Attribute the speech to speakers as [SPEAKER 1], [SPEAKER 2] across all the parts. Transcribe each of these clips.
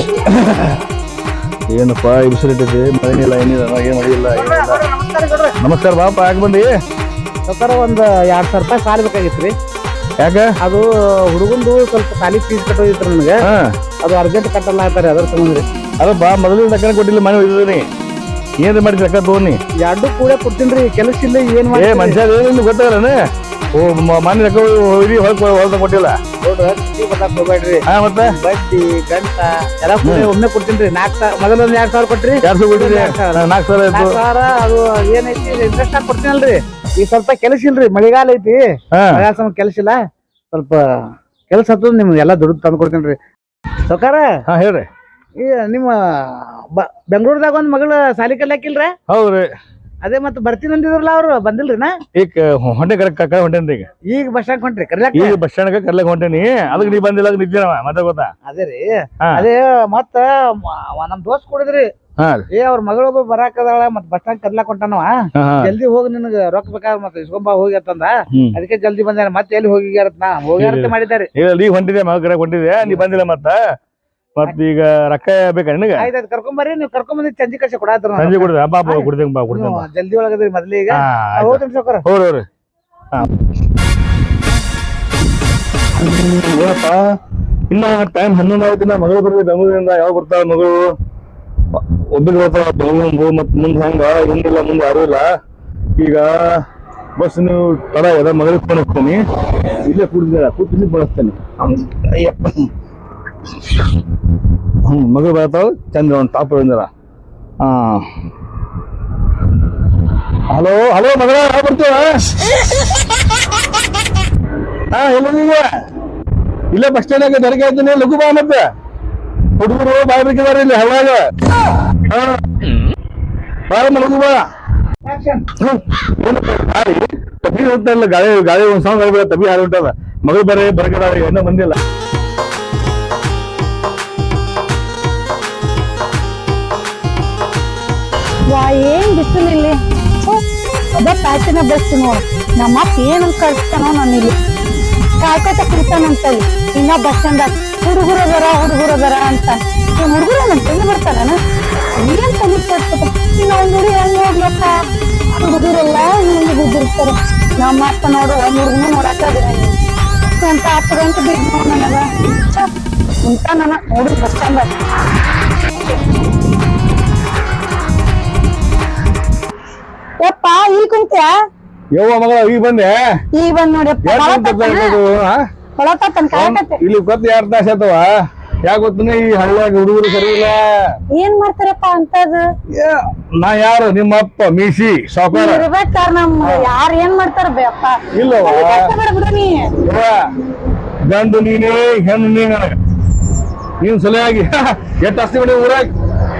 [SPEAKER 1] ಏನಪ್ಪ ಇಬ್ಸಿಟ್ಟಿದೆ ಮಳೆನಿಲ್ಲ ಏನಿಲ್ಲ ಏನು ಮಳೆಯಿಲ್ಲ ಏನಿಲ್ಲ. ನಮಸ್ಕಾರ ಬಾಪ ಯಾಕೆ ಬಂದಿ?
[SPEAKER 2] ಸರ್ ಒಂದು ಎರಡು ಸಾವಿರ ರೂಪಾಯಿ ಸಾಲ ಬೇಕಾಗಿತ್ತು ರೀ
[SPEAKER 1] ಯಾಕೆ?
[SPEAKER 2] ಅದು ಹುಡುಗಂದು ಸ್ವಲ್ಪ ಸಾಲಿ ಫೀಸ್ ಕಟ್ಟೋದಿತ್ತು ನನಗೆ.
[SPEAKER 1] ಹಾ.
[SPEAKER 2] ಅದು ಅರ್ಜೆಂಟ್ ಕಟ್ಟಲ್ಲ ಆಯ್ತಾರೆ ಅದ್ರ ಸಂಬಂಧ ರೀ
[SPEAKER 1] ಬಾ ಮೊದಲು ಲೆಕ್ಕನೇ ಕೊಟ್ಟಿಲ್ಲ ಮನೆ ಒಯ್ದಿದ್ದೀನಿ. ಏನು ಮಾಡಿ ಲೆಕ್ಕ ತಗೋನಿ
[SPEAKER 2] ಎರಡು ಕೂಡ ಕೊಡ್ತೀನಿ ರೀ ಕೆಲಸ ಇಲ್ಲ ಏನು ಮಾಡಿ
[SPEAKER 1] ಮನುಷ್ಯ ಏನು ಗೊತ್ತಾಗಲ್ಲನೆ ಓ ಮನೆ ಹೊಲ್ದ ಕೊಟ್ಟಿಲ್ಲ?
[SPEAKER 2] ಹೋಗ್ಬೇಡ್ರಿ.
[SPEAKER 1] ಹಾ ಮತ್ತೆ?
[SPEAKER 2] ಬಡ್ಡಿ ಗಂಟ ಎಲ್ಲ ಕೂಡ ಒಮ್ಮೆ ಕೊಡ್ತೀನಿ ರೀ. ನಾಲ್ಕು ಸಾವಿರ ಮೊದಲ ಒಂದ್ ಎರಡ್ ಸಾವಿರ ಕೊಟ್ರಿ.
[SPEAKER 1] ಎರಡು ಸಾವಿರ ಕೊಟ್ಟಿರಿ?
[SPEAKER 2] ಸಾವಿರ.
[SPEAKER 1] ನಾಲ್ಕು ಸಾವಿರ ಆಯ್ತು.
[SPEAKER 2] ಸಾವಿರ ಅದು ಏನೈತಿ ಇಂಟ್ರೆಸ್ಟ್ ಆಗಿ ಕೊಡ್ತೀನಲ್ರಿ. ಈಗ ಸ್ವಲ್ಪ ಕೆಲಸ ಇಲ್ರಿ ಮಳೆಗಾಲ ಐತಿ. ಮಳೆಗಾಲ ಸಮಯ ಕೆಲಸ ಇಲ್ಲ. ಸ್ವಲ್ಪ ಕೆಲಸ ಹತ್ತದ ನಿಮ್ಗೆ ಎಲ್ಲಾ ದುಡ್ಡು ತಂದು ಕೊಡ್ತೀನಿ ರೀ. ಸೌಕಾರ?
[SPEAKER 1] ಹಾ ಹೇಳ್ರಿ.
[SPEAKER 2] ಈ ನಿಮ್ಮ ಬೆಂಗಳೂರದಾಗ ಒಂದ್ ಮಗಳ ಸಾಲಿ ಕಲ್ಯಾಕಿಲ್ರ
[SPEAKER 1] ಹೌದ್ರಿ.
[SPEAKER 2] ಅದೇ ಮತ್ತೆ ಬರ್ತೀನಿ ಅಂದಿದ್ರಲ್ಲ ಅವ್ರು ಬಂದಿಲ್ರಿ
[SPEAKER 1] ಈಗ ಹೊಂಟೆ ಕಡೆ ಹೊಂಟೇನ್ರಿ ಈಗ.
[SPEAKER 2] ಈಗ ಬಸ್ ಸ್ಟ್ಯಾಂಡ್ ಹೊಂಟ್ರಿ ಕರ್ಲಕ್?
[SPEAKER 1] ಈಗ ಬಸ್ ಸ್ಟ್ಯಾಂಡ್ ಕರ್ಲಕ್ ಹೊಂಟೇನಿ. ಅದಕ್ಕೆ ನೀ ಬಂದಿಲ್ಲ ಅದಕ್ಕೆ ಮತ್ತೆ ಗೊತ್ತಾ?
[SPEAKER 2] ಅದೇ ರೀ. ಅದೇ ಮತ್ತ ನಮ್ ದೋಸ್ತ್ ಕೊಡಿದ್ರಿ. ಏ ಅವ್ರ ಮಗಳೊಬ್ಬ ಬರಾಕದಾಳ ಮತ್ ಬಸ್ ಸ್ಟ್ಯಾಂಡ್ ಕರ್ಲಾಕ್ ಹೊಂಟಾನವ ಜಲ್ದಿ ಹೋಗಿ ನಿನಗ ರೊಕ್ಕ ಬೇಕಾದ ಮತ್ತೆ ಇಸ್ಕೊಂಬ ಹೋಗಿ ಅಂತಂದ. ಅದಕ್ಕೆ ಜಲ್ದಿ ಬಂದ ಮತ್ತೆ ಎಲ್ಲಿ ಹೋಗಿ ನಾ? ಹೋಗ್ಯಾರತ್ತೆ ಮಾಡಿದ್ದಾರೆ.
[SPEAKER 1] ಈಗ ನೀ ಹೊಂಟಿದೆ ಮಗ ಕರೆ ಹೊಂಟಿದೆ ನೀ ಬಂದಿಲ್ಲ ಮತ್ತ? ಮತ್ ಈಗ ರೊಕ್ಕ ಬೇಕಾ ನಿನಗ?
[SPEAKER 2] ಆಯ್ತಾಯ್ತು ಕರ್ಕೊಂಬರ್ರಿ ನೀವು ಕರ್ಕೊಂಬಂದಿ ಚಂಜಿ ಕಳ್ಸಿ ಕೊಡಾತ್ರ
[SPEAKER 1] ಸಂಜೆ ಕುಡ್ದ ಬಾ ಬಾ ಕೊಡ್ತೇನೆ ಬಾ ಕೊಡ್ತೇನೆ ಬಾ.
[SPEAKER 2] ಜಲ್ದಿ ಒಳಗದ್ರಿ ಮೊದ್ಲು ಈಗ.
[SPEAKER 1] ಹಾ ಆಯ್ತು.
[SPEAKER 2] ಹೋಗ್ತೀನಿ ಸೌಕರ
[SPEAKER 1] ಹೋಗ್ರಿ ಹೋಗ್ರಿ. ಹಾ. ಏನಪ್ಪ ಇನ್ನ ಟೈಮ್ ಹನ್ನೊಂದು ಆಯ್ತಿನ ಮಗಳು ಬರ್ಲಿ ಬೆಂಗಳೂರಿಂದ ಯಾವಾಗ ಬರ್ತಾವ ಮಗಳು? ಒಬ್ಬರು ಬರ್ತಾವ ಬೆಂಗಳೂರು ಮತ್ ಮುಂದೆ ಹೆಂಗ? ಹಿಂಗಿಲ್ಲ ಮುಂದೆ ಯಾರು ಇಲ್ಲ. ಈಗ ಬಸ್ ನೀವು ತಡ ಅದ ಮಗಳಿಗೆ ಫೋನ್ ಹಾಕ್ತೀನಿ ಇಲ್ಲೇ ಕೂಡಿದ ಕೂತೀನಿ ಬಳಸ್ತೇನೆ ಅಯ್ಯಪ್ಪ. ಹ್ಮ್ ಮಗಳು ಬರ್ತಾವ, ಚಂದ್ರ ಒಂದು ಟಾಪ್ ಬಂದಿರ ಹಲೋ ಹಲೋ ಮಗಳ ಬರ್ತೀವ ಹಾ ಎಲ್ಲದೀಗ ಇಲ್ಲೇ ಬಸ್ ಸ್ಟ್ಯಾಂಡ್ ದರ್ಗೆ ಆಯ್ತೀನಿ, ಲಘು ಬಾ ಮತ್ತೆ. ಹುಡುಗರು ಬಾಯ್ ಬೇಕಿದಾರೆ ಇಲ್ಲಿ ಹಳ್ಳಾಗ ಹಾ. ಲಘು ಬಾ. ತಪ್ಪಿ ಹೊಂಟಲ್ಲ ಗಾಳಿ ಗಾಳಿ ಒಂದ್ ಸಾಂಗ್ ಆಗ್ಬಿಡ ತಪ್ಪಿ ಹಾರಿ ಹೊಂಟದ ಮಗಳು ಬರೀ ಬರಗಡ ಏನೋ ಬಂದಿಲ್ಲ.
[SPEAKER 3] ಏನ್ ಬಿಸಿಲು ಇಲ್ಲಿ? ಅದ ಪ್ಯಾಚಿನ ಬೆಸ್ಟ್ ನೋಡು. ನಮ್ಮ ಅಪ್ಪ ಏನಂತ ಕಳ್ಸ್ತಾನೋ ನಾನು ಇಲ್ಲಿ. ಕಾಯ್ಕೋತ ಕುಡ್ತಾನಂತಲ್ಲಿ ಇನ್ನ ಬಸ್ ಅಂದ ಹುಡುಗರು ಬರ ಹುಡುಗರು ಬರ ಅಂತ. ಈ ಹುಡುಗರು ನನ್ನ ತಂಗಿ ಬರ್ತಾರನ? ಏನ್ ತಲೆ ಕಳ್ಸ್ಕೊತ? ಇನ್ನ ಒಂದ್ ಹುಡುಗ ಹೆಂಗ್ ಹೋಗ್ಲಪ್ಪ? ಹುಡುಗರೆಲ್ಲ ಹಿಂಗೆ ಬಿದ್ದಿರ್ತಾರೆ ನಮ್ಮ ಅಪ್ಪ ನೋಡು ಒಂದ್ ಹುಡುಗನು ನೋಡಕ್ಕ ಅಂತ ಹತ್ತು ಗಂಟೆ ಬಿದ್ದು ನನಗ ಇಂತ ನನ್ನ ನೋಡಿ, ಬಸ್ ಸ್ಟ್ಯಾಂಡ್ ಯಪ್ಪ ಇಲ್ಲಿ ಕುಂತ್ಯಾ?
[SPEAKER 1] ಯವ್ವ ಮಗಳ ಈಗ ಬಂದೆ.
[SPEAKER 3] ಈಗ ಬಂದ್ ಕಾಯಕತ್ತೆ
[SPEAKER 1] ಇಲ್ಲಿ ಗೊತ್ತ ಯಾರ ತಾಸ ಆತವ ಯಾಕೆ ಗೊತ್ತನ ಈ ಹಳ್ಳಿಯಾಗ ಹುಡುಗರು ಸರಿ ಇಲ್ಲ.
[SPEAKER 3] ಏನ್ ಮಾಡ್ತಾರಪ್ಪ ಅಂತದ
[SPEAKER 1] ನಾ ಯಾರು? ನಿಮ್ಮ ಅಪ್ಪ ಮೀಸಿ ಸಾವುಕಾರ.
[SPEAKER 3] ಇರ್ಬೇಕಾರ ನಮ್ ಯಾರು ಏನ್ ಮಾಡ್ತಾರ ಇಲ್ಲ ಬಿಡು
[SPEAKER 1] ಗಂಡು ನೀನೇ ಹೆಣ್ಣು ನೀ ನನಗ ನೀನ್ ಸಲುವಾಗಿ ಎಷ್ಟು ಅಸ್ತಿ ಮಾಡಿ ಊರಾಗ?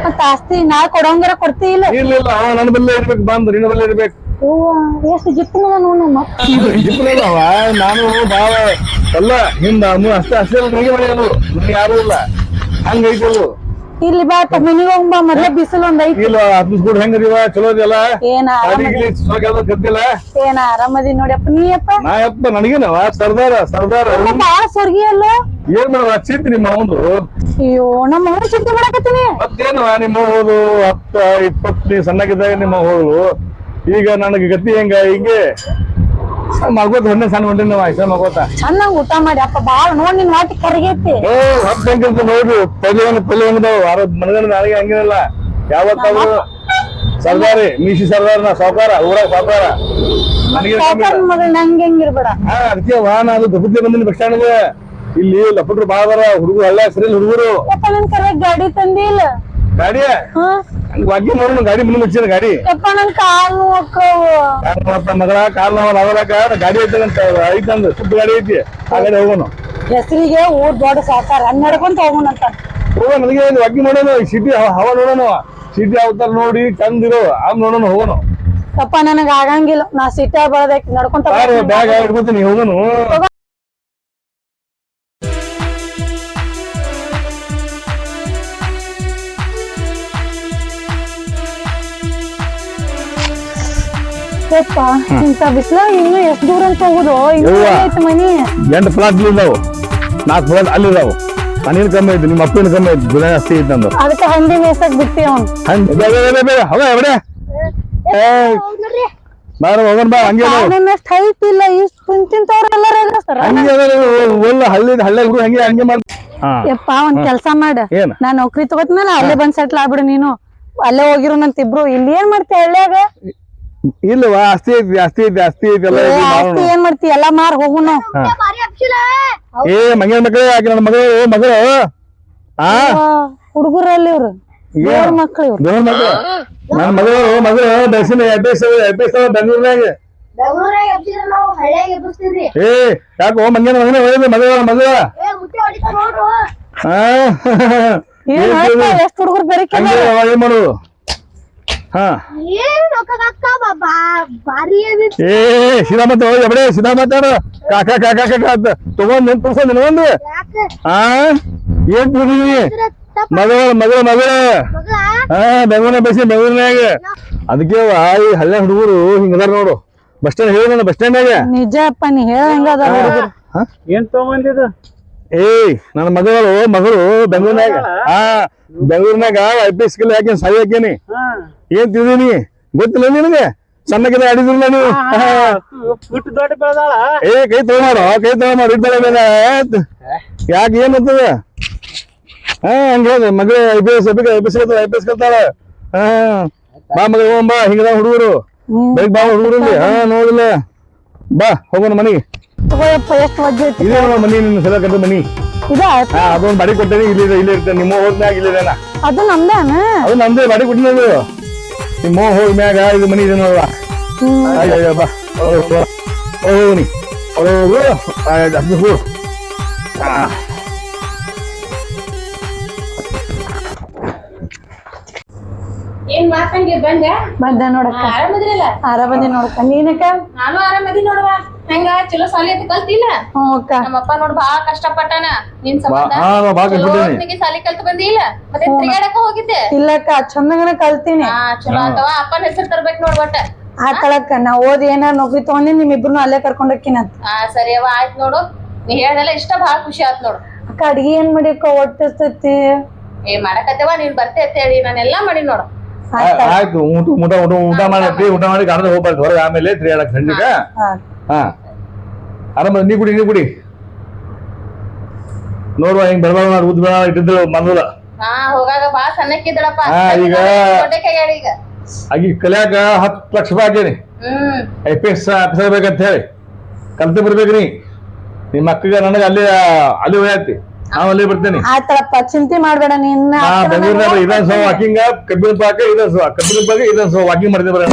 [SPEAKER 3] ಮತ್ತ ಆಸ್ತಿ ನಾ ಕೊಡಂಗಾರ ಕೊಡ್ತಿ ಇಲ್ಲ.
[SPEAKER 1] ಇಲ್ಲ ಇಲ್ಲ ಅವ ನನ್ನ ಬಲ್ಲೇ ಇರ್ಬೇಕು ಬಂದ್ ನಿನ್ನ ಬಲ್ಲೇ ಇರ್ಬೇಕು.
[SPEAKER 3] ಎಷ್ಟು ಜಿಪ್ಪನ ನೋಡು
[SPEAKER 1] ನಾನು ಬಾಳ ಎಲ್ಲ ಹಿಂದ ಮು- ಅಷ್ಟೇ ಅಷ್ಟೇ ನನಗೆ ಮನೆಯಲ್ಲ ಯಾರು ಇಲ್ಲ. ಹಂಗೈತಲ್ಲ
[SPEAKER 3] ಇಲ್ಲಿ ಬಾ ಮನಿಗ್ ಹೋಗ್ಬಾ ಮೊದ್ಲ ಬಿಸಿಲು ಒಂದ್ ಐತಿ.
[SPEAKER 1] ಇಲ್ಲ ಹತ್ತು ಕೂಡ ಹೆಂಗದಿವ ಚಲೋ ಇದೆಯಲ್ಲ
[SPEAKER 3] ಏನ
[SPEAKER 1] ಗದ್ದಿಲ್ಲ
[SPEAKER 3] ಏನ ಆರಾಮದಿ ನೋಡ್ಯಪ್ಪ ನೀಯಪ್ಪ
[SPEAKER 1] ನಾ ಯಪ್ಪ ನನಗೇನವ? ಸರ್ದಾರ ಸರ್ದಾರ.
[SPEAKER 3] ಬಾಳ ಸ್ವರ್ಗಿ ಅಲ್ಲ?
[SPEAKER 1] ಏನ್ ಮಾಡುವ? ಚಿಂತೆ ನಿಮ್ಮ ಅವನು
[SPEAKER 3] ಅಯ್ಯೋ ನಮ್ಮ ಅವ್ರ ಚಿಂತೆ ಮಾಡಕತ್ತೀನಿ.
[SPEAKER 1] ಮತ್ತೇನವ ನಿಮ್ಮ ಹೋದು ಹತ್ತ ಇಪ್ಪತ್ತು ಸಣ್ಣಗಿದ್ದಾಗ ನಿಮ್ಮ ಹೋದು ಈಗ ನನಗೆ ಗತಿ ಹೆಂಗ? ಹಿಂಗೆ? ಮಗೋತ ಹೊಂಡ ಸಣ್ಣ ಹೊಂಟೆ ನಾವು ಆಯ್ಸ ಮಗೋತ
[SPEAKER 3] ಚೆನ್ನಾಗ್ ಊಟ ಮಾಡಿ ಅಪ್ಪ ಬಾಳ ನೋಡ್ ನಿನ್ ವಾಟಿ ಕರಿಗೈತಿ.
[SPEAKER 1] ಓ ಹತ್ತು ಹೆಂಗಿರ್ತ ನೋಡ್ರಿ ಪಲ್ಯ ಪಲ್ಯ ಹೆಂಗದಾವ ಆರ ಮನಗಂಡ ಹಂಗಿರಲ್ಲ. ಯಾವತ್ತಾದ್ರು ಸರ್ದಾರಿ ಮೀಸಿ ಸರ್ದಾರ್ ನಾ ಸಾವುಕಾರ ಊರಾಗ ಸಾವುಕಾರ. ನನಗೆ
[SPEAKER 3] ಸಾವ್ಕಾರ್ ಮಗಳ್ ನಂಗೆ ಹೆಂಗಿರ್ಬೇಡ.
[SPEAKER 1] ಹಾ ಅದಕ್ಕೆ ವಾಹನ ಅದು ಗಬ್ಬದ್ದೆ ಬಂದಿನಿ ಬಸ್ ಸ್ಟ್ಯಾಂಡ್ಗೆ. ಇಲ್ಲಿ ಲಪಟ್ರು ಬಾಳ ಬರ ಹುಡುಗರು ಹಳ್ಳ ಸರಿ ಹುಡುಗರು.
[SPEAKER 3] ಗಾಡಿ ತಂದಿಲ್ಲ.
[SPEAKER 1] ಗಾಡಿ ಹಂಗ ವಾಕ್ಯ ನೋಡೋಣ ಗಾಡಿ ಮುಂದೆ ಮುಚ್ಚಿನ ಗಾಡಿ.
[SPEAKER 3] ಯಪ್ಪ ನನ್ ಕಾಲ್
[SPEAKER 1] ಮಾಡ್ತಾ ಮಗಳ ಕಾರ್ ನಾವ್ ಅವಲಕ ಗಾಡಿ ಐತಂತ ಐತಂದು ಸುದ್ದ ಗಾಡಿ ಐತಿ. ಗಾಡಿ ಹೋಗೋಣ
[SPEAKER 3] ಹೆಸರಿಗೆ ಊರ್ ದೊಡ್ಡ ಸಾಕಾರ ನಡ್ಕೊಂತ ಹೋಗೋಣಂತ
[SPEAKER 1] ಹೋಗೋಣ ನನಗೆ ಒಂದು ವಾಕ್ಯ ನೋಡೋಣ ಸಿಟಿ ಹವ ನೋಡೋಣ ಸಿಟಿ ಅವತಾರ ನೋಡಿ ತಂದಿರೋ ಆಮ್ ನೋಡೋಣ ಹೋಗೋಣ
[SPEAKER 3] ಯಪ್ಪ ನನಗ ಆಗಂಗಿಲ್ಲ. ನಾ ಸಿಟ್ಟ ಬೆಳದೈತಿ ನಡ್ಕೊಂತ
[SPEAKER 1] ಬ್ಯಾಗ್ ಇಟ್ಕೊತೀನಿ ಹೋಗೋಣ.
[SPEAKER 3] ಯಪ್ಪ ಇಂತ ಬಿಸ್ಲ ಇನ್ನು ಎಷ್ಟ್ ದೂರ ಅಂತ ಹೋಗುದು. ಐತಿ ಮನಿ.
[SPEAKER 1] ಎಂಟು ಫ್ಲಾಟ್ ಇದಾವು. ನಾಲ್ಕು ಫ್ಲಾಟ್ ಅಲ್ಲಿದಾವು ಮನೇನು ಕಮ್ಮಿ ಐತಿ ನಿಮ್ಮ ಅಪ್ಪನ ಕಮ್ಮಿ ಐತಿ? ಗುಣ ಜಾಸ್ತಿ ಐತಿ ನಂದು.
[SPEAKER 3] ಅದಕ್ಕೆ ಹಂದಿ ಮೇಸಕ್ ಬಿಟ್ಟಿ ಅವ್ನು?
[SPEAKER 1] ಹಂದಿ ಬೇ ಬೇ ಬೇ ಬೇ ಎವಡೆ ಬಾರ. ಹೋಗೋಣ ಬಾ ಹಂಗೆ ಅದಾವ.
[SPEAKER 3] ಅವನನ್ನಷ್ಟು ಹೈಟ್ ಇಲ್ಲ ಇಷ್ಟು ಕುಂತಿಂತವ್ರು ಎಲ್ಲರೂ ಸರ್
[SPEAKER 1] ಹಂಗೆ ಒಳ್ಳೆ ಹಳ್ಳಿ ಹಳ್ಳಿ ಹುಡುಗ ಹಂಗೆ ಹಂಗೆ ಮಾಡ್
[SPEAKER 3] ಯಪ್ಪ ಒಂದ್ ಕೆಲ್ಸ ಮಾಡ. ನಾ ನೌಕರಿ ತಗೋತ್ಮೇಲೆ ಅಲ್ಲೇ ಬಂದ್ ಸೆಟ್ಲ್ ಆಗ್ಬಿಡು ನೀನು. ಅಲ್ಲೇ ಹೋಗಿರೋ ನಂತಿಬ್ರು. ಇಲ್ಲಿ ಏನ್ ಮಾಡ್ತೀಯ ಹಳ್ಳ್ಯಾಗ?
[SPEAKER 1] ಇಲ್ಲವಾ ಅಸ್ತಿ ಐತಿ ಅಸ್ತಿ ಐತಿ ಅಸ್ತಿ ಐತಿ ಎಲ್ಲ
[SPEAKER 3] ಏ, ಆಸ್ತಿ ಏನ್ ಮಾಡ್ತಿ? ಎಲ್ಲಾ ಮಾರ್ ಹೋಗುನು
[SPEAKER 1] ಏ ಮಂಗನ ಮಕ್ಕಳೇ ಆಕಿ ನನ್ನ ಮಗಳು ಮಗಳು. ಆ?
[SPEAKER 3] ಹುಡುಗರಲ್ಲಿ ಇವ್ರು. ದೇವ್ರ ಮಕ್ಳು ಇವ್ರು.
[SPEAKER 1] ದೇವ್ರ ಮಗಳು. ನನ್ನ ಮಗಳು ಮಗಳು ಬೆಳಸಿನ ಎಬ್ಬಿಸ್ ಎಬ್ಬಿಸ್ ಬೆಂಗಳೂರಿನಾಗ. ಏ ಯಾಕೋ ಮಂಗನ ಮಗನ ಒಳ್ಳೆ ಮಗಳ ಮಗಳ
[SPEAKER 4] ಏ
[SPEAKER 3] ಏನ್ ಎಷ್ಟ್ ಹುಡುಗರು ಬೆರಕೆ
[SPEAKER 1] ಹಂಗೆ ಏನ್ ಮಾಡೋದು? ಹಾ. ಏ ಸೀದಾ ಮತ್ತೆ ಹೋಗಿ ಎಬಡೆ ಸೀದಾ ಮಾತಾಡು ಕಾಕ ಕಾಕ ಕಾಕ ಅಂತ ತಗೊಂಡ್ ನಿನ್ ತುರ್ಸ ನಿನ್ಗೊಂದು
[SPEAKER 4] ಯಾಕೆ?
[SPEAKER 1] ಆ? ಏನ್ ಮಗಳ ಮಗಳ ಮಗಳ
[SPEAKER 4] ಮಗಳ?
[SPEAKER 1] ಹಾ ಬೆಂಗಳೂರಿನ ಬಸ್ ಬೆಂಗಳೂರಿನಾಗ. ಅದಕ್ಕೆ ಈ ಹಳ್ಳಿ ಹುಡುಗರು ಹಿಂಗದಾರ ನೋಡು. ಬಸ್ ಸ್ಟ್ಯಾಂಡ್ ಹೇಳಿ ಬಸ್ ಸ್ಟ್ಯಾಂಡ್ನಾಗ
[SPEAKER 3] ನಿಜ ಅಪ್ಪ ನೀ ಹೇಳ ಹೆಂಗದ ಹುಡುಗರು
[SPEAKER 2] ಏನ್ ತಗೊಂಬಂದಿದ್ದು?
[SPEAKER 1] ಏಯ್ ನನ್ನ ಮಗಳು ಮಗಳು ಬೆಂಗಳೂರಿನಾಗ. ಹಾ ಬೆಂಗಳೂರಿನಾಗ ಐ ಪಿ ಎಸ್ ಸ್ಕಿಲ್ ಹಾಕಿ ಸಾಯಿ ಹಾಕೇನಿ ಏನ್ ತಿಳಿದೀನಿ ಗೊತ್ತಿಲ್ಲ ನಿನಗೆ? ಸಣ್ಣಗಿದ ಆಡಿದ್ರಲ್ಲ ನೀವು? ಏ ಕೈ ತಗೊಂಡು ಕೈ ತಗೊಂಡು ಇದ್ದಾಳೆ ಮೇಲೆ ಯಾಕೆ ಏನ್ ಅಂತದ ಹಾ ಹಂಗ ಹೇಳಿ ಮಗಳು I P S I P S I P S ಕಲ್ತಾಳ ಹಾ. ಬಾ ಮಗ ಹೋಗೋಣ ಬಾ ಹಿಂಗದ ಹುಡುಗರು. ಬಾ ಹುಡುಗರು ಹಾ ನೋಡಿಲ್ಲ. ಬಾ ಹೋಗೋಣ ಮನೆಗೆ.
[SPEAKER 3] ತಗೋಯಪ್ಪ ಎಷ್ಟು ವಜ್ಜೆ ಐತಿ
[SPEAKER 1] ಇದೇ ನೋಡ ಮನಿ ನಿನ್ನ ಸಲ ಕಟ್ಟ ಮನಿ. ಅದೊಂದು ಬಾಡಿ ಕೊಟ್ಟೇನಿ ಇಲ್ಲಿ ಇಲ್ಲಿ ಇರ್ತೇನೆ ನಿಮ್ಮ ಹೋದ್ಮ್ಯಾಗ ಇಲ್ಲಿದೇನ?
[SPEAKER 3] ಅದು ನಮ್ದಾನ
[SPEAKER 1] ಅದು ನಮ್ದೇ ಬಾಡಿ ಕೊಟ್ಟಿನದು. ನಿಮ್ಮ ಹೋಗಿ ಮ್ಯಾಗ ಇದು ಮನಿ ಇದೆ ನೋಡುವ. ಬಾ. ಹೋಗಿ
[SPEAKER 5] ಮಾತಂಗೆ ಬಂದ?
[SPEAKER 3] ಬಂದ ನೋಡಕ್ಕ.
[SPEAKER 5] ಆರಾಮದಿರಲ್ಲ
[SPEAKER 3] ಆರಾಮದಿ ನೋಡಕ್ಕ. ನೀನಕ್ಕ?
[SPEAKER 5] ನಾನು ಆರಾಮದಿ ನೋಡುವ ಹೆಂಗ ಚಲೋ ಸಾಲಿ ಅಂತ ಕಲ್ತಿಲ್ಲ?
[SPEAKER 3] ಹ್ಞೂ ಅಕ್ಕ.
[SPEAKER 5] ನಮ್ಮಪ್ಪ ನೋಡ್ ಬಾಳ ಕಷ್ಟಪಟ್ಟಾನ. ನಿನ್ ಸಂಬಂಧ
[SPEAKER 1] ಹಾ ನಾ
[SPEAKER 5] ಚಲೋ ಸಾಲಿ ಕಲ್ತ್ ಬಂದಿಲ್ಲ? ಮತ್ತೆ ತಿರ್ಗಾಡಕ ಹೋಗಿದ್ದೆ?
[SPEAKER 3] ಇಲ್ಲಕ್ಕ ಚಂದಂಗನ ಕಲ್ತೀನಿ.
[SPEAKER 5] ಹಾ ಚಲೋ ಆತವ ಅಪ್ಪನ ಹೆಸರು ತರ್ಬೇಕ್ ನೋಡ್ ಒಟ್ಟ.
[SPEAKER 3] ಆತಳಕ್ಕ ನಾ ಓದಿ ಏನಾರ ನೌಕರಿ ತಗೊಂಡಿ ನಿಮ್ಮಿಬ್ರು ಅಲ್ಲೇ ಕರ್ಕೊಂಡ್ ಹೋಕ್ಕಿನಂತ
[SPEAKER 5] ಹಾ ಸರಿ ಅವ ಆಯ್ತ್ ನೋಡು. ನೀ ಹೇಳ್ದೆಲ್ಲ ಇಷ್ಟ ಬಾಳ ಖುಷಿ ಆತ್ ನೋಡು.
[SPEAKER 3] ಅಕ್ಕ ಅಡ್ಗಿ ಏನ್ ಮಾಡಿ ಅಕ್ಕ
[SPEAKER 5] ಏ ಮಾಡಕತ್ತೇವ ನೀನ್ ಬರ್ತೆ ಅಂತ ಹೇಳಿ. ನಾನೆಲ್ಲಾ ಮಾಡಿ ನೋಡು.
[SPEAKER 1] ಆಯ್ತು ಊಟ ಊಟ ಊಟ ಊಟ ಮಾಡಿ. ಊಟ ಮಾಡಿ ಕಾಣದ ಹೋಗ್ಬಾರ್ದು. ಹೊರಗೆ ಆಮೇಲೆ ತಿರುಗಾಡಕ್ ಸಂಜಿಗ
[SPEAKER 3] ಹಾ.
[SPEAKER 1] ಹಾ. ಆರಾಮ ನೀ ಕುಡಿ ನೀ ಕುಡಿ. ನೋಡುವ ಹಿಂಗ್ ಬರ್ಬಾರ ಮಾಡಿ ಉದ್ದ ಬೇಡ
[SPEAKER 5] ಹಾ ಹೋಗಾಗ ಸಣ್ಣಕ್ಕಿದ್ದಳಪ್ಪ.
[SPEAKER 1] ಹಾ, ಈಗ- ಆಗಿ ಕಲಿಯಾಕ ಹತ್ತು ಲಕ್ಷ ರೂಪಾಯಿ ಹಾಕೇನಿ. ಐ ಪಿ ಎಸ್ ಆಫೀಸರ್ ಬೇಕಂತ ಹೇಳಿ. ಕಲ್ತು ಬರ್ಬೇಕು ನೀ. ನಿಮ್ಮ ಅಕ್ಕಗ ನನಗೆ ಅಲ್ಲಿ ಅಲ್ಲಿ ಹೋಯ್ತಿ ನಾವು ಅಲ್ಲಿ ಬರ್ತೇನೆ
[SPEAKER 3] ಆತಳಪ್ಪ ಚಿಂತೆ ಮಾಡ್ಬೇಡ ನಿನ್ನ
[SPEAKER 1] ಬೆಂಗಳೂರಿನಾಗ ಇದನ್ ಸೋ ವಾಕಿಂಗ್ ಕಬ್ಬಿನ ಪಾಕ ಇದನ್ ಸೋ ಕಬ್ಬಿನ ಪಾಕ ಇದನ್ ಸೋ ವಾಕಿಂಗ್ ಮಾಡ್ತೀವಿ ಬರೋಣ.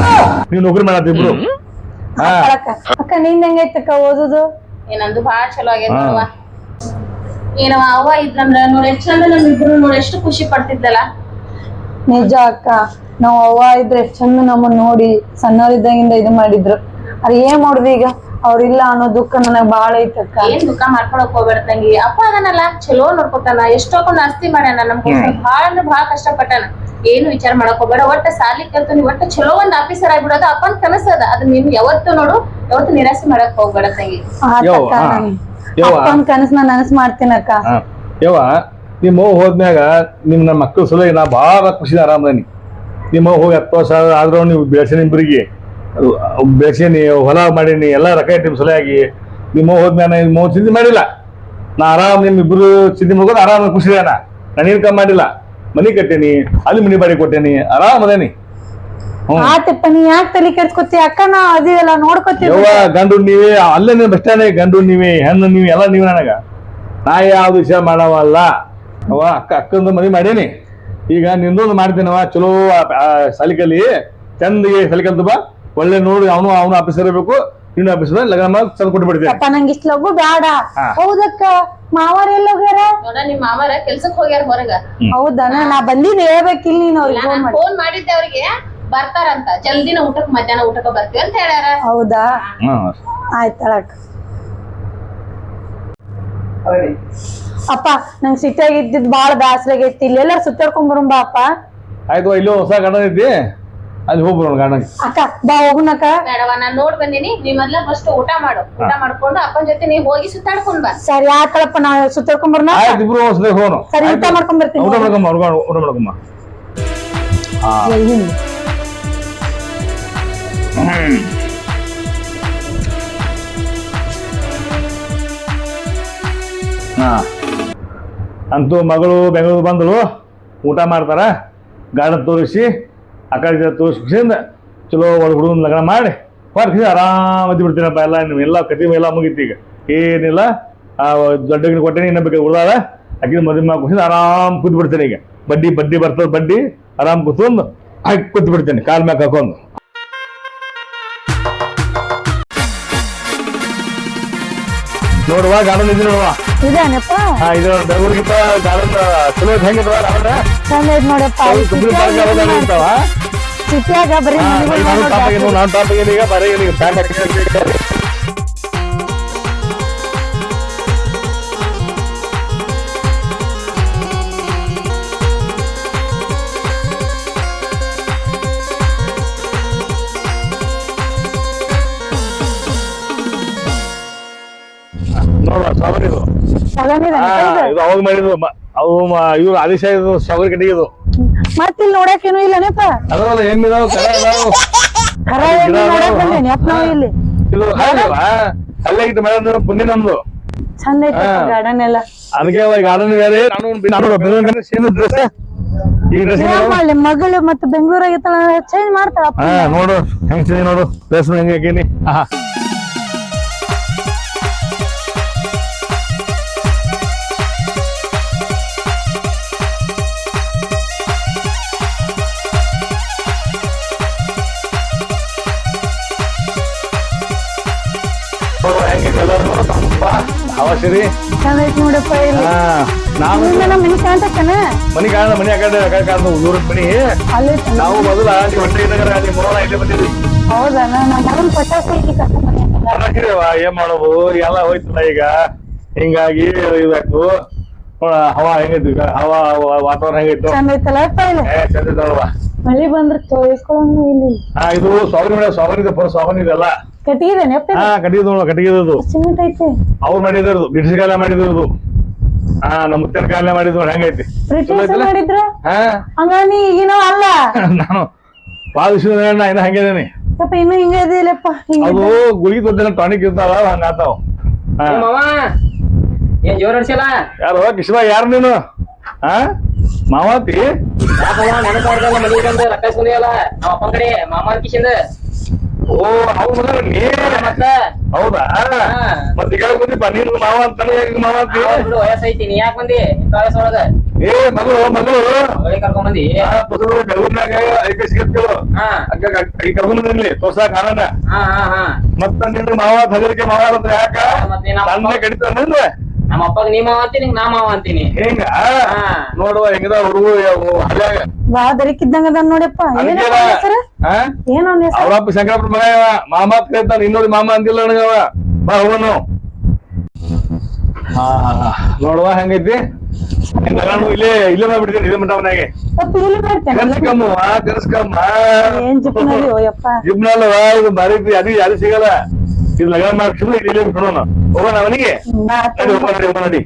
[SPEAKER 1] ನೀವು ನೌಕರಿ ಮಾಡತ್ತಿ ಇಬ್ರು. ಹಾ
[SPEAKER 3] ಅಕ್ಕ ಅಕ್ಕ ನಿಂದ ಹೆಂಗೈತಕ್ಕ ಓದುದು?
[SPEAKER 5] ಏನಂದು ಬಾಳ ಚಲೋ ಆಗೈತ್
[SPEAKER 1] ಹಾ.
[SPEAKER 5] ನೋಡವ್ವ ಏನವ ಅವ್ವ ಇದ್ರಂದ್ರ ನೋಡ್ ಎಷ್ಟ್ ಚಂದ ನಮ್ ಇಬ್ರು ನೋಡ್ ಎಷ್ಟು ಖುಷಿ ಪಡ್ತಿದ್ದಲ್ಲ.
[SPEAKER 3] ನಿಜ ಅಕ್ಕ ನಾವ್ ಅವ್ವ ಇದ್ರೆ ಎಷ್ಟ್ ಚಂದ ನಮ್ಮನ್ ನೋಡಿ ಸಣ್ಣವರಿದ್ದಾಗಿಂದ ಇದು ಮಾಡಿದ್ರು. ಅದ್ ಏನ್ ಮಾಡುದು ಈಗ? ಅವ್ರಿಲ್ಲ ಅನ್ನೋ ದುಃಖ ನನಗ್ ಬಾಳ ಐತಕ್ಕ
[SPEAKER 5] ಏನ್ ದುಃಖ ಮಾಡ್ಕೊಳಕ್ ಹೋಗ್ಬೇಡ ತಂಗಿ ಅಪ್ಪ ಅದನ್ನಲ್ಲ ಚಲೋ ನೋಡ್ಕೊತಾನ ಎಷ್ಟೊಂದ್ ಆಸ್ತಿ ಮಾಡ್ಯಾನ ನಮ್ಗೋಸ್ಕರ ಭಾಳ ಅಂದ್ರ ಭಾಳ ಕಷ್ಟಪಟ್ಟಾನ. ಏನು ವಿಚಾರ ಮಾಡಕ್ ಹೋಗ್ಬೇಡ. ಒಟ್ಟ ಸಾಲಿ ಕಲ್ತು ನೀ ಒಟ್ಟ ಚಲೋ ಒಂದ್ ಆಫೀಸರ್ ಆಗ್ಬಿಡೋದು ಅಪ್ಪನ್ ಕನಸದ ಅದ್. ನೀನ್ ಯಾವತ್ತು ನೋಡು ಯಾವತ್ತು ನಿರಾಸೆ ಮಾಡಕ್ ಹೋಗ್ಬೇಡ ತಂಗಿ.
[SPEAKER 1] ಯವ್ವ.
[SPEAKER 3] ಅಪ್ಪನ್ ಕನಸ್ ನಾ ನನಸ್ ಮಾಡ್ತೀನಕ್ಕ
[SPEAKER 1] ಹಾ ಯವ್ವ ನಿಮ್ಮ ಅವ್ವ ಹೋದ್ಮ್ಯಾಗ ನಿಮ್ ನನ್ನ ಮಕ್ಕಳು ಸಲ ನಾ ಭಾಳ ಖುಷಿ ಆರಾಮದನಿ ನಿಮ್ಮ ಅವ್ವ ಹೋಗಿ ಹತ್ತು ವರ್ಷ ಆದ್ರೂ ನೀವು ಬೆಳೆಸಿನ ಇಬ್ಬರಿಗೆ ಬೆಳ್ಸೇನಿ ಹೊಲ ಮಾಡೀನಿ ಎಲ್ಲ ರೊಕ್ಕ ಇಟ್ಟು ಸಲುವಾಗಿ. ನಿಮ್ಮ ಅವ್ವ ಹೋದ್ಮ್ಯಾಗ ನಿಮ್ಮ ಅವ್ವ ಚಿಂತೆ ಮಾಡಿಲ್ಲ. ನಾ ಆರಾಮ್ ನಿಮ್ ಇಬ್ರು ಚಿಂತೆ ಮಾಡ್ಕೊಂಡು ಆರಾಮ ಖುಷಿ ಅದ ನಾನು ಕಮ್ಮಿ ಮಾಡಿಲ್ಲ. ಮನಿ ಕಟ್ಟೇನಿ ಅಲ್ಲಿ ಮನಿ ಬಾಡಿ ಕೊಟ್ಟೇನಿ ಆರಾಮ್ ಅದೇನಿ.
[SPEAKER 3] ಆತಪ್ಪ ನೀ ಯಾಕೆ ತಲೆ ಕೆಡ್ಸ್ಕೊತಿ? ಅಕ್ಕ ನಾ ಅದಿಲ್ಲ ನೋಡ್ಕೊತೀವಿ
[SPEAKER 1] ಯವ್ವ ಗಂಡು ನೀವೇ ಅಲ್ಲೇ ನೀವು ಬಸ್ ಸ್ಟ್ಯಾಂಡ್ ಗಂಡು ನೀವೇ ಹೆಣ್ಣು ನೀವೇ ಎಲ್ಲ ನೀವು ನನಗ. ನಾ ಯಾವ್ದು ವಿಷಯ ಮಾಡವಲ್ಲ. ಅವ ಅಕ್ಕ ಅಕ್ಕಂದು ಮದುವೆ ಮಾಡೇನಿ. ಈಗ ನಿಂದೊಂದು ಮಾಡ್ತೀನವ ಚಲೋ ಸಲಿಕಲಿ ಚಂದಿಗೆ ಸಲಿಕಲ್ತು ಬಾ. ಒಳ್ಳೆ ನೋಡಿ ಅವನು ಅವನು ಆಫೀಸರ್ ಇರಬೇಕು. ನೀನು ಆಫೀಸರ್ ಲಗ್ನ ಮಾಡಿ ತಂದು ಕೊಟ್ಟು ಬಿಡ್ತೀನಿ
[SPEAKER 3] ಅಪ್ಪ ನಂಗೆ ಇಷ್ಟ ಲಗು ಬೇಡ.
[SPEAKER 1] ಹಾ.
[SPEAKER 3] ಹೌದಕ್ಕ? ಮಾವಾರ ಎಲ್ಲ ಹೋಗ್ಯಾರ?
[SPEAKER 5] ನೋಡ ನಿಮ್ ಮಾವರ ಕೆಲ್ಸಕ್ ಹೋಗ್ಯಾರ ಹೊರಗ.
[SPEAKER 3] ಹೌದನ ನಾ ಬಂದಿದ್ ಹೇಳ್ಬೇಕಿಲ್ಲ ನೀನು ಅವ್ರಿಗೆ ಫೋನ್ ಮಾಡಿ.
[SPEAKER 5] ಫೋನ್ ಮಾಡಿದ್ದೆ ಅವ್ರಿಗೆ. ಬರ್ತಾರಂತ. ಜಲ್ದಿನ ಊಟಕ್ ಮಧ್ಯಾಹ್ನ ಊಟಕ್ಕೆ ಬರ್ತೀವಿ ಅಂತ ಹೇಳ್ಯಾರ.
[SPEAKER 3] ಹೌದಾ?
[SPEAKER 1] ಹ್ಮ್
[SPEAKER 3] ಆಯ್ತಳಕ್ಕ ಅಪ್ಪ ನಂಗ್ ಸಿಟಿಯಾಗ ಇದ್ದಿದ್ ಬಾಳ ಬ್ಯಾಸರಾಗೈತಿ ಆಗೈತಿ ಇಲ್ಲೆಲ್ಲ ಸುತ್ತಾಡ್ಕೊಂಡ್ ಬರುಂಬಾ ಅಪ್ಪ.
[SPEAKER 1] ಆಯ್ತು ಇಲ್ಲಿ ಹೊಸ ಗಂಡ ಐತಿ ಅಲ್ಲಿ ಹೋಗ್ಬಿಡೋಣ ಗಾರ್ಡನ್
[SPEAKER 3] ಅಕ್ಕ ಬಾ ಹೋಗುನಕ್ಕ
[SPEAKER 5] ಬೇಡವ ನಾನ್ ನೋಡ್ ಬಂದಿನಿ. ನೀ ಮೊದ್ಲ ಫಸ್ಟ್ ಊಟ ಮಾಡು. ಊಟ ಮಾಡ್ಕೊಂಡು ಅಪ್ಪನ ಜೊತೆ ನೀ ಹೋಗಿ ಸುತ್ತಾಡ್ಕೊಂಡ್ ಬಾ.
[SPEAKER 3] ಸರಿ ಆತಳಪ್ಪ ನಾ ಸುತ್ತಾಡ್ಕೊಂಡ್ ಬರ್ನಾ?
[SPEAKER 1] ಆಯ್ತು ಇಬ್ರು ಹೊಸದಾಗ ಹೋಗೋಣ.
[SPEAKER 3] ಸರಿ ಊಟ ಮಾಡ್ಕೊಂಡ್ ಬರ್ತೀನಿ.
[SPEAKER 1] ಊಟ ಮಾಡ್ಕೊಂಬ ಊಟ ಮಾಡ್- ಊಟ ಮಾಡ್ಕೊಂಬ? ಹಾ. ಅಂತೂ ಮಗಳು ಬೆಂಗಳೂರು ಬಂದಳು. ಊಟ ಮಾಡ್ತಾರ. ಗಾರ್ಡನ್ ತೋರಿಸಿ. ಆ ಕಡೆ ತೋರಿಸಿಂದ ಚಲೋ ಒಳಗೆ ಹುಡುಗನ ಲಗ್ನ ಮಾಡಿ ಹೊರಗೆ ಆರಾಮ ಬಿಡ್ತೀನಪ್ಪ ಎಲ್ಲ ನೀವು ಎಲ್ಲ ಕತಿ ಎಲ್ಲ ಮುಗೀತಿ ಈಗ. ಏನಿಲ್ಲ, ಆ ದೊಡ್ಡ ಕೊಟ್ಟೆ ಇನ್ನ ಬೇಕು ಉಳ್ದಾಳ. ಅಕ್ಕಿನ ಮದುವೆ ಕುಸಿದ ಆರಾಮ್ ಕೂತ್ ಬಿಡ್ತೇನೆ ಈಗ. ಬಡ್ಡಿ ಬಡ್ಡಿ ಬರ್ತದ ಬಡ್ಡಿ, ಆರಾಮ್ ಕೂತ್ಕೊಂಡು ಹಾಕಿ ಕೂತ್ ಬಿಡ್ತೀನಿ ಕಾಲ್ ಮ್ಯಾಗ ಹಾಕೊಂಡು. ನೋಡುವ ಗಾರ್ಡನ್ ಇದೆ ನೋಡುವ.
[SPEAKER 3] ಇದೇನಪ್ಪ?
[SPEAKER 1] ಹಾ ಇದು ಬೆಂಗಳೂರಿಗಿಂತ ಗಾರ್ಡನ್ ಚಲೋ ಹೆಂಗ ಹೆಂಗಿದವ ಗಾರ್ಡನ್
[SPEAKER 3] ಚಂದ ಐತ್ ನೋಡಪ್ಪ
[SPEAKER 1] ಇರ್ತಾವ
[SPEAKER 3] ಸಿಟಿಯಾಗ ಬರೀ
[SPEAKER 1] ನಾನು ಟಾಪ್ ಈಗ ಬರೀ ಈಗ ಪ್ಯಾಂಟ್ ಹಾಕಿ ಇದು ಅವಾಗ ಮಾಡಿದ್ರು ಮ- ಅವು ಇವ್ರು ಆದೇಶ ಇದು ಸಾಗರ್ ಕಟ್ಟಿಗೆ ಇದು.
[SPEAKER 3] ಮತ್ ಇಲ್ಲಿ ನೋಡಕ್ಕೇನು ಇಲ್ಲನೇಪ್ಪ
[SPEAKER 1] ಅದರಲ್ಲ ಹೆಣ್ಣಿದಾವ ಕರ ಅದಾವು.
[SPEAKER 3] ಖರ
[SPEAKER 1] ಗಿಡ
[SPEAKER 3] ಎಣ್ಣೆ ನೋಡಕ್
[SPEAKER 1] ಅದಾವು.
[SPEAKER 3] ಬಂದೇನಿ ಅಪ್ಪ ನಾವು ಇಲ್ಲಿ.
[SPEAKER 1] ಇದು ಅಲ್ಲವಾ ಅಲ್ಲೇ ಇಟ್ಟು ಮಾಡಿದ್ರೆ ಪುಣ್ಯ ನಮ್ದು.
[SPEAKER 3] ಚಂದ ಐತಪ್ಪ ಗಾರ್ಡನ್ ಎಲ್ಲ.
[SPEAKER 1] ಅದಕ್ಕೆ ಅವಾಗ ಗಾರ್ಡನ್ ಬೇರೆ ನಾನು ನಾನು ಬೆಂಗಳೂರು ಸೇಮ್ ಡ್ರೆಸ್ ಈ ಡ್ರೆಸ್
[SPEAKER 3] ಏನ್ ಮಾಡ್ಲಿ ಮಗಳು ಮತ್ತೆ ಬೆಂಗಳೂರಾಗ ಚೇಂಜ್
[SPEAKER 1] ಹಾ ನೋಡು. ಹೆಂಗ್ ಚೇಂಜ್ ನೋಡು. ಡ್ರೆಸ್ ಹೆಂಗ್ ಹಾಕೀನಿ. ಆಹಾ. ಹವಾ ಸರಿ
[SPEAKER 3] ಚಂದ ಐತಿ ನೋಡಪ್ಪ ಇಲ್ಲಿ.
[SPEAKER 1] ಹಾ ನಾವು
[SPEAKER 3] ಮುಂದೆ ನಮ್ಮ ಮನಿ ಕಾಣ್ತಕ್ಕನ
[SPEAKER 1] ಮನಿ ಕಾಣ ಮನಿ ಆ ಊರ ಮನಿ
[SPEAKER 3] ಅಲ್ಲಿ
[SPEAKER 1] ನಾವು ಮೊದಲ ಅಲ್ಲಿ ಹೊಟ್ಟೆ ಇದ್ದಾಗ ಅಲ್ಲಿ ಮೊದಲ ಇಲ್ಲೇ ಬಂದಿದ್ವಿ
[SPEAKER 3] ಹೌದಾ? ನಮ್ಮ ಮಗನ್ ಪಟಾಕಿ
[SPEAKER 1] ಏನ್ ಮಾಡೋದು? ಎಲ್ಲ ಹೋಯ್ತಲ್ಲ ಈಗ. ಹಿಂಗಾಗಿ ಇದಾಯ್ತು. ಹವಾ ಹೆಂಗೈತಿ ಈಗ? ಹವಾ ವಾತಾವರಣ ಹೆಂಗೈತು
[SPEAKER 3] ಚಂದ ಐತಲ್ಲ
[SPEAKER 1] ಚಂದ
[SPEAKER 3] ಮಳಿ ಬಂದ್ರ ತೊಯ್ಸ್ಕೊಳಂಗ ಇಲ್ಲಿ.
[SPEAKER 1] ಹಾ ಇದು ಸಾವಿರ ಮೇಡ ಸಾವಿರ ಇದೆ ಸಾವಿರ ಸ್ವಾಗನ ಇದೆಲ್ಲ
[SPEAKER 3] ಕಟ್ಟಿಗಿದೇನೆ ಅಪ್ಪ
[SPEAKER 1] ಹಾ ಕಟ್ಟಿಗೆ ನೋಡ ಕಟ್ಟಿಗೆ ಇದು
[SPEAKER 3] ಸಿಮೆಂಟ್ ಐತೆ.
[SPEAKER 1] ಅವ್ರು ಮಾಡಿದ್ರು ಕಾಲ ಮಾಡಿದ್ರು ಹಾ ನಮ್ಮ ಮುತ್ತಿನ ಕಾಲ ಮಾಡಿದ್ರು ಹೆಂಗೈತಿ.
[SPEAKER 3] ಮಾಡಿದ್ರ?
[SPEAKER 1] ಹಾ.
[SPEAKER 3] ಹಂಗ ನೀ ಈಗಿನ ಅಲ್ಲ.
[SPEAKER 1] ನಾನು ಭಾಳ ನಾ ಇನ್ನ ಹಂಗಿದೇನಿ
[SPEAKER 3] ಯಪ್ಪ ಇನ್ನು ಹಿಂಗ ಇದಿಲ್ಲಪ್ಪ
[SPEAKER 1] ಅದು ಗುಳಿಗೆ ತೊಂದ್ರೆ ಟಾನಿಕ್ ಇರ್ತಾವ ಹಂಗ ಆತಾವ.
[SPEAKER 6] ಏನ್ ಜೋರ್ ಅಡ್ಸಿಲ್ಲ
[SPEAKER 1] ಯಾರು ಕಿಶಬಾ ಯಾರು ನೀನು? ಹಾ? ಮಾವಾತಿ
[SPEAKER 6] ಮಾವಾ ಮಾವಾ
[SPEAKER 1] ಓ
[SPEAKER 6] ಮತ್ತ?
[SPEAKER 1] ಹೌದಾ? ಮತ್ ಈಗ ಬಂದಿಪ್ಪ ನೀನು ಮಾವ ಅಂತಾನೆ ಹೇಗೆ ಮಾವ ಅಂತಿ
[SPEAKER 6] ವಯಸ್ಸೈತಿ ನೀ ಯಾಕೆ ಬಂದಿ? ವಯಸ್ಸೊಳಗ
[SPEAKER 1] ಏ ಮಗಳು ಮಗಳು.
[SPEAKER 6] ಮಗಳಿಗೆ ಕರ್ಕೊಂಡ್ ಬಂದಿ?
[SPEAKER 1] ಆ, ಪುಸ್ತಕ ಬೆಳಗುನಾಗ ಐಕೆ ಸಿಗತ್ತೇಳು
[SPEAKER 6] ಹಾ.
[SPEAKER 1] ಅಕ್ಕ ಕೈ ಕರ್ಕೊಂಡ್ ತೋರ್ಸಾಕ ಕಾರಣ
[SPEAKER 6] ಹಾ ಹಾ ಹಾ.
[SPEAKER 1] ಮತ್ತ ನಿನ್ನ ಮಾವ ಮಾವ ಅಂತ ಯಾಕ?
[SPEAKER 6] ನೀನ್ ನಮ್ಮ ಅಪ್ಪಗ ನೀ ಮಾವ ಅಂತೀನಿ ನಿಂಗ್ ನಾ ಮಾವ ಅಂತೀನಿ.
[SPEAKER 1] ಹೆಂಗ. ನೋಡುವ ಹೆಂಗದ ಹುಡುಗ ಹಳ್ಯಾಗ
[SPEAKER 3] ಬಾ ದರಿಕಿದ್ದಂಗ ಅದ ನೋಡಪ್ಪ ಏನ್
[SPEAKER 1] ಅವ್ರಪ್ಪ ಶಂಕರಪ್ಪ ಮಗ ಇವ ಮಾಮ ಅಂತ ಕರೀತಾನ ಇನ್ನೋಡಿ ಮಾಮ ಅಂತಿಲ್ಲ ನನಗವ ಬಾ ಹೋಗೋನು. ಹಾ ನೋಡುವ ಹೆಂಗೈತಿ? ನಾನು ಇಲ್ಲೇ ಇಲ್ಲೇ ಮಾಡ್ಬಿಡ್ತೀನಿ
[SPEAKER 3] ಇಲ್ಲಿ
[SPEAKER 1] ಕರ್ಸ್ಕಮ್ಮ
[SPEAKER 3] ಏನ್ ಯಪ್ಪ.
[SPEAKER 1] ಜಿಮ್ನಲ್ವ ಇದು ಬಾರಿ ಅದು ಯಾರು ಸಿಗಲ್ಲ. ಇದು ಲಗನ್ ಮಾಡ್ಕೊಂಡು ಇಲ್ಲಿ ಬಿಡೋಣ ಹೋಗೋಣ ಅವನಿಗೆ? ಹೋಗೋಣ ನಡಿ